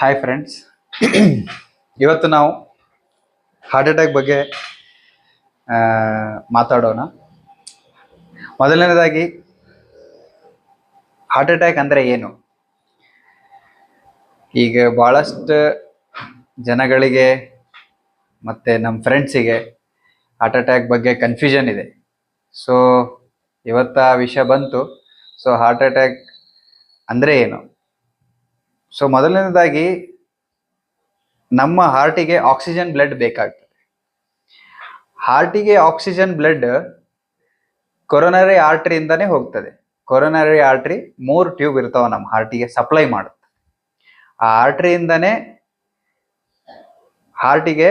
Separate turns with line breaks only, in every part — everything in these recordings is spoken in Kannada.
ಹಾಯ್ ಫ್ರೆಂಡ್ಸ್ ಇವತ್ತು ನಾವು ಹಾರ್ಟ್ ಅಟ್ಯಾಕ್ ಬಗ್ಗೆ ಮಾತಾಡೋಣ. ಮೊದಲನೇದಾಗಿ ಹಾರ್ಟ್ ಅಟ್ಯಾಕ್ ಅಂದರೆ ಏನು? ಈಗ ಭಾಳಷ್ಟು ಜನಗಳಿಗೆ ಮತ್ತು ನಮ್ಮ ಫ್ರೆಂಡ್ಸಿಗೆ ಹಾರ್ಟ್ ಅಟ್ಯಾಕ್ ಬಗ್ಗೆ ಕನ್ಫ್ಯೂಷನ್ ಇದೆ. ಸೊ ಇವತ್ತು ಆ ವಿಷಯ ಬಂತು. ಸೊ ಹಾರ್ಟ್ ಅಟ್ಯಾಕ್ ಅಂದರೆ ಏನು? ಸೊ ಮೊದಲನೇದಾಗಿ ನಮ್ಮ ಹಾರ್ಟಿಗೆ ಆಕ್ಸಿಜನ್ ಬ್ಲಡ್ ಬೇಕಾಗ್ತದೆ. ಹಾರ್ಟಿಗೆ ಆಕ್ಸಿಜನ್ ಬ್ಲಡ್ ಕೊರೋನರಿ ಆರ್ಟ್ರಿಯಿಂದನೇ ಹೋಗ್ತದೆ. ಕೊರೋನರಿ ಆರ್ಟ್ರಿ ಮೂರು ಟ್ಯೂಬ್ ಇರ್ತಾವ ನಮ್ಮ ಹಾರ್ಟಿಗೆ ಸಪ್ಲೈ ಮಾಡುತ್ತೆ. ಆ ಆರ್ಟ್ರಿಯಿಂದನೇ ಹಾರ್ಟಿಗೆ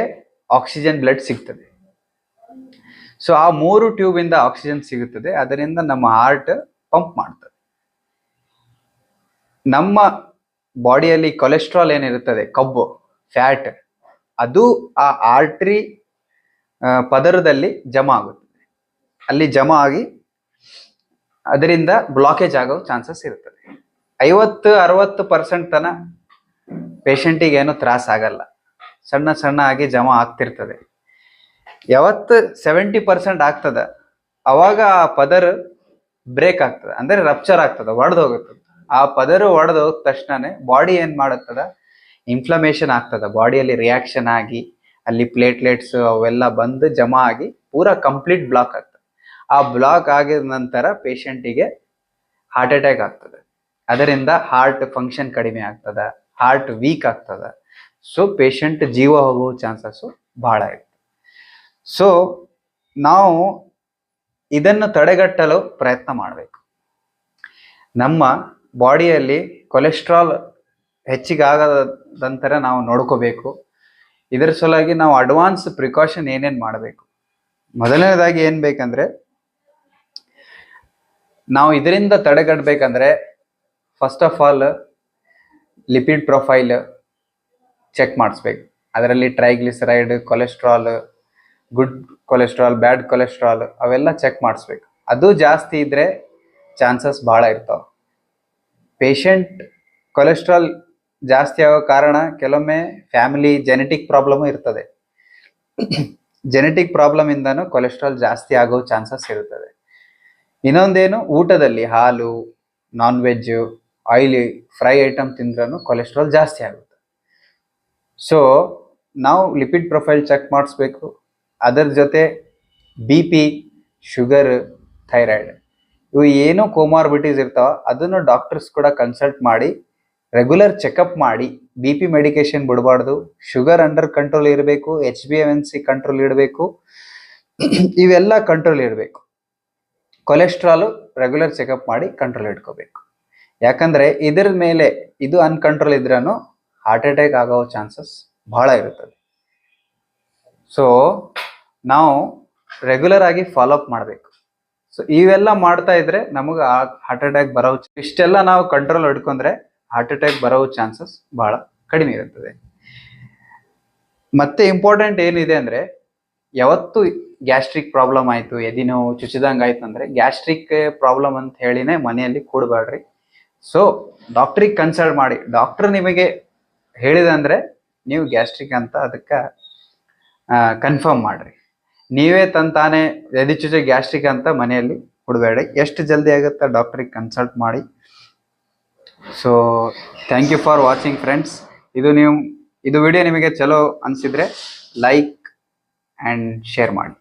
ಆಕ್ಸಿಜನ್ ಬ್ಲಡ್ ಸಿಗ್ತದೆ. ಸೊ ಆ ಮೂರು ಟ್ಯೂಬ್ ಇಂದ ಆಕ್ಸಿಜನ್ ಸಿಗುತ್ತದೆ. ಅದರಿಂದ ನಮ್ಮ ಹಾರ್ಟ್ ಪಂಪ್ ಮಾಡ್ತದೆ. ನಮ್ಮ ಬಾಡಿಯಲ್ಲಿ ಕೊಲೆಸ್ಟ್ರಾಲ್ ಏನಿರುತ್ತದೆ? ಕಬ್ಬು ಫ್ಯಾಟ್ ಅದು ಆ ಆರ್ಟ್ರಿ ಪದರದಲ್ಲಿ ಜಮಾ ಆಗುತ್ತದೆ ಅಲ್ಲಿ ಜಮಾ ಆಗಿ ಅದರಿಂದ ಬ್ಲಾಕೇಜ್ ಆಗೋ ಚಾನ್ಸಸ್ ಇರುತ್ತದೆ. ಐವತ್ತು, ಅರವತ್ತು ಪರ್ಸೆಂಟ್ ತನ ಪೇಷಂಟಿಗೆ ಏನು ತ್ರಾಸ ಆಗಲ್ಲ. ಸಣ್ಣ ಸಣ್ಣ ಆಗಿ ಜಮಾ ಆಗ್ತಿರ್ತದೆ. ಯಾವತ್ತು ಸೆವೆಂಟಿ ಪರ್ಸೆಂಟ್ ಆಗ್ತದ, ಅವಾಗ ಆ ಪದರ್ ಬ್ರೇಕ್ ಆಗ್ತದೆ. ಅಂದ್ರೆ ರಪ್ಚರ್ ಆಗ್ತದೆ ಒಡೆದು ಹೋಗುತ್ತದೆ ಆ ಪದರು ಒಡೆದು ತಕ್ಷಣನೇ ಬಾಡಿ ಏನ್ ಮಾಡುತ್ತದ? ಇನ್ಫ್ಲಮೇಷನ್ ಆಗ್ತದ. ಬಾಡಿಯಲ್ಲಿ ರಿಯಾಕ್ಷನ್ ಆಗಿ, ಅಲ್ಲಿ ಪ್ಲೇಟ್ಲೆಟ್ಸ್ ಅವೆಲ್ಲ ಬಂದು ಜಮಾ ಆಗಿ ಪೂರ ಕಂಪ್ಲೀಟ್ ಬ್ಲಾಕ್ ಆಗ್ತದೆ. ಆ ಬ್ಲಾಕ್ ಆಗಿದ ನಂತರ ಪೇಷಂಟಿಗೆ ಹಾರ್ಟ್ ಅಟ್ಯಾಕ್ ಆಗ್ತದೆ. ಅದರಿಂದ ಹಾರ್ಟ್ ಫಂಕ್ಷನ್ ಕಡಿಮೆ ಆಗ್ತದ. ಹಾರ್ಟ್ ವೀಕ್ ಆಗ್ತದ. ಸೊ ಪೇಷಂಟ್ ಜೀವ ಹೋಗುವ ಚಾನ್ಸಸ್ಸು ಬಹಳ ಇರ್ತದೆ ಸೊ ನಾವು ಇದನ್ನು ತಡೆಗಟ್ಟಲು ಪ್ರಯತ್ನ ಮಾಡಬೇಕು. ನಮ್ಮ ಬಾಡಿಯಲ್ಲಿ ಕೊಲೆಸ್ಟ್ರಾಲ್ ಹೆಚ್ಚಿಗೆ ಆಗದಂತರ ನಾವು ನೋಡ್ಕೋಬೇಕು. ಇದರ ಸಲುವಾಗಿ ನಾವು ಅಡ್ವಾನ್ಸ್ ಪ್ರಿಕಾಷನ್ ಏನೇನು ಮಾಡಬೇಕು. ಮೊದಲನೇದಾಗಿ ಏನು ಬೇಕಂದ್ರೆ, ನಾವು ಇದರಿಂದ ತಡೆಗಟ್ಟಬೇಕಂದ್ರೆ first of all lipid profile check ಮಾಡಿಸ್ಬೇಕು. ಅದರಲ್ಲಿ triglyceride cholesterol good cholesterol bad cholesterol ಅವೆಲ್ಲ ಚೆಕ್ ಮಾಡಿಸ್ಬೇಕು. ಅದು ಜಾಸ್ತಿ ಇದ್ರೆ ಚಾನ್ಸಸ್ ಭಾಳ ಇರ್ತಾವೆ. ಪೇಷಂಟ್ ಕೊಲೆಸ್ಟ್ರಾಲ್ ಜಾಸ್ತಿ ಆಗೋ ಕಾರಣ ಕೆಲವೊಮ್ಮೆ ಫ್ಯಾಮಿಲಿ ಜೆನೆಟಿಕ್ ಪ್ರಾಬ್ಲಮ್ ಇರ್ತದೆ. ಜೆನೆಟಿಕ್ ಪ್ರಾಬ್ಲಮ್ ಇಂದನೂ ಕೊಲೆಸ್ಟ್ರಾಲ್ ಜಾಸ್ತಿ ಆಗೋ ಚಾನ್ಸಸ್ ಇರುತ್ತದೆ. ಇನ್ನೊಂದೇನು ಊಟದಲ್ಲಿ ಹಾಲು non veg oily fry item ತಿಂದ್ರೂ ಕೊಲೆಸ್ಟ್ರಾಲ್ ಜಾಸ್ತಿ ಆಗುತ್ತೆ. ಸೊ ನಾವು ಲಿಪಿಡ್ ಪ್ರೊಫೈಲ್ ಚೆಕ್ ಮಾಡಿಸ್ಬೇಕು. ಅದರ ಜೊತೆ ಬಿ ಪಿ ಶುಗರ್ ಥೈರಾಯ್ಡ್ ಇವು ಏನು ಕೋಮಾರ್ಬಿಟೀಸ್ ಇರ್ತಾವ, ಅದನ್ನು ಡಾಕ್ಟರ್ಸ್ ಕೂಡ ಕನ್ಸಲ್ಟ್ ಮಾಡಿ ರೆಗ್ಯುಲರ್ ಚೆಕಪ್ ಮಾಡಿ ಬಿ ಪಿ ಮೆಡಿಕೇಶನ್ ಬಿಡಬಾರ್ದು ಶುಗರ್ ಅಂಡರ್ ಕಂಟ್ರೋಲ್ ಇರಬೇಕು H B M N C control ಇಡಬೇಕು, ಇವೆಲ್ಲ ಕಂಟ್ರೋಲ್ ಇರಬೇಕು ಕೊಲೆಸ್ಟ್ರಾಲು ರೆಗ್ಯುಲರ್ ಚೆಕಪ್ ಮಾಡಿ ಕಂಟ್ರೋಲ್ ಇಟ್ಕೋಬೇಕು. ಯಾಕಂದರೆ ಇದರ ಮೇಲೆ ಇದು ಅನ್ಕಂಟ್ರೋಲ್ ಇದ್ರೂ ಹಾರ್ಟ್ ಅಟ್ಯಾಕ್ ಆಗೋ ಚಾನ್ಸಸ್ ಬಹಳ ಇರುತ್ತದೆ. ಸೊ ನಾವು ರೆಗ್ಯುಲರ್ ಆಗಿ ಫಾಲೋಅಪ್ ಮಾಡಬೇಕು. ಸೊ ಇವೆಲ್ಲ ಮಾಡ್ತಾ ಇದ್ರೆ ನಮಗೆ ಹಾರ್ಟ್ ಅಟ್ಯಾಕ್ ಬರೋ ಇಷ್ಟೆಲ್ಲ ನಾವು ಕಂಟ್ರೋಲ್ ಹಿಡ್ಕೊಂಡ್ರೆ ಹಾರ್ಟ್ ಅಟ್ಯಾಕ್ ಬರೋ ಚಾನ್ಸಸ್ ಬಹಳ ಕಡಿಮೆ ಇರುತ್ತದೆ. ಮತ್ತೆ ಇಂಪಾರ್ಟೆಂಟ್ ಏನಿದೆ ಅಂದ್ರೆ ಯಾವತ್ತು ಗ್ಯಾಸ್ಟ್ರಿಕ್ ಪ್ರಾಬ್ಲಮ್ ಆಯ್ತು, ಎದಿನೋ ಚುಚ್ಚಿದಂಗೆ ಆಯ್ತು ಅಂದ್ರೆ ಗ್ಯಾಸ್ಟ್ರಿಕ್ ಪ್ರಾಬ್ಲಮ್ ಅಂತ ಹೇಳಿನೇ ಮನೆಯಲ್ಲಿ ಕೂಡಬೇಡ್ರಿ ಸೊ ಡಾಕ್ಟ್ರಿಗೆ ಕನ್ಸಲ್ಟ್ ಮಾಡಿ. ಡಾಕ್ಟರ್ ನಿಮಗೆ ಹೇಳಿದಂದ್ರೆ ನೀವು ಗ್ಯಾಸ್ಟ್ರಿಕ್ ಅಂತ ಅದಕ್ಕೆ ಕನ್ಫರ್ಮ್ ಮಾಡ್ರಿ. ನೀವೇ ತಂತಾನೆ ಎದಿಚುಚೆ ಗ್ಯಾಸ್ಟ್ರಿಕ್ ಅಂತ ಮನೆಯಲ್ಲಿ ಕೊಡಬೇಡಿ ಎಷ್ಟು ಜಲ್ದಿ ಆಗುತ್ತೆ ಡಾಕ್ಟ್ರಿಗೆ ಕನ್ಸಲ್ಟ್ ಮಾಡಿ. So thank you for watching friends ಇದು ನೀವು, ಇದು ವಿಡಿಯೋ ನಿಮಗೆ ಚಲೋ ಅನ್ಸಿದ್ರೆ ಲೈಕ್ ಆ್ಯಂಡ್ ಶೇರ್ ಮಾಡಿ.